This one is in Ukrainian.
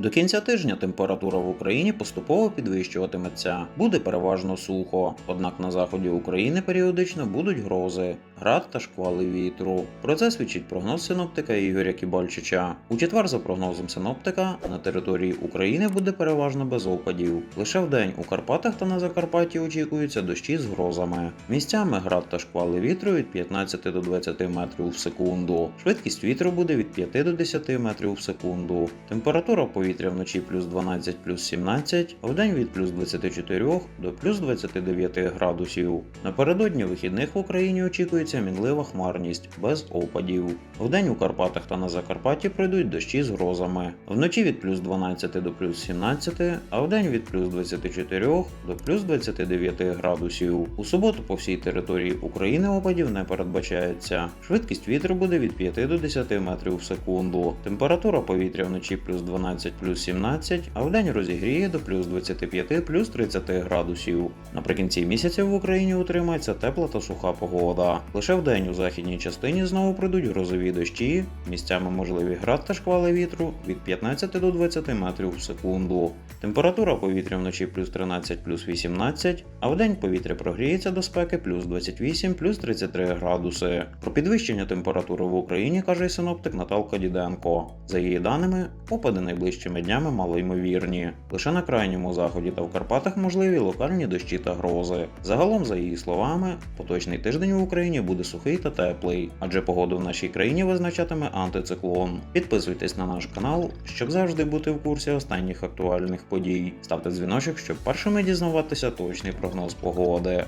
До кінця тижня температура в Україні поступово підвищуватиметься. Буде переважно сухо, однак на заході України періодично будуть грози, град та шквали вітру. Про це свідчить прогноз синоптика Ігоря Кібальчича. У четвер, за прогнозом синоптика, на території України буде переважно без опадів. Лише вдень у Карпатах та на Закарпатті очікуються дощі з грозами. Місцями град та шквали вітру від 15 до 20 метрів в секунду. Швидкість вітру буде від 5 до 10 метрів в секунду. Температура повітря вночі плюс 12 плюс 17, а вдень від плюс 24 до плюс 29 градусів. Напередодні вихідних в Україні очікується мінлива хмарність без опадів. Вдень у Карпатах та на Закарпатті пройдуть дощі з грозами. Вночі від плюс 12 до плюс 17, а вдень від плюс 24 до плюс 29 градусів. У суботу по всій території України опадів не передбачається. Швидкість вітру буде від 5 до 10 метрів в секунду. Температура повітря вночі плюс 12 плюс 17, а вдень розігріє до плюс 25 плюс 30 градусів. Наприкінці місяця в Україні утримається тепла та суха погода. Лише вдень у західній частині знову прийдуть грозові дощі, місцями можливі град та шквали вітру від 15 до 20 метрів в секунду. Температура повітря вночі плюс 13 плюс 18, а вдень повітря прогріється до спеки плюс 28 плюс 33 градуси. Про підвищення температури в Україні каже синоптик Наталка Діденко. За її даними, опади найближчими днями малоймовірні. Лише на крайньому заході та в Карпатах можливі локальні дощі та грози. Загалом, за її словами, поточний тиждень в Україні буде сухий та теплий, адже погоду в нашій країні визначатиме антициклон. Підписуйтесь на наш канал, щоб завжди бути в курсі останніх актуальних подій. Ставте дзвіночок, щоб першими дізнаватися точний прогноз погоди.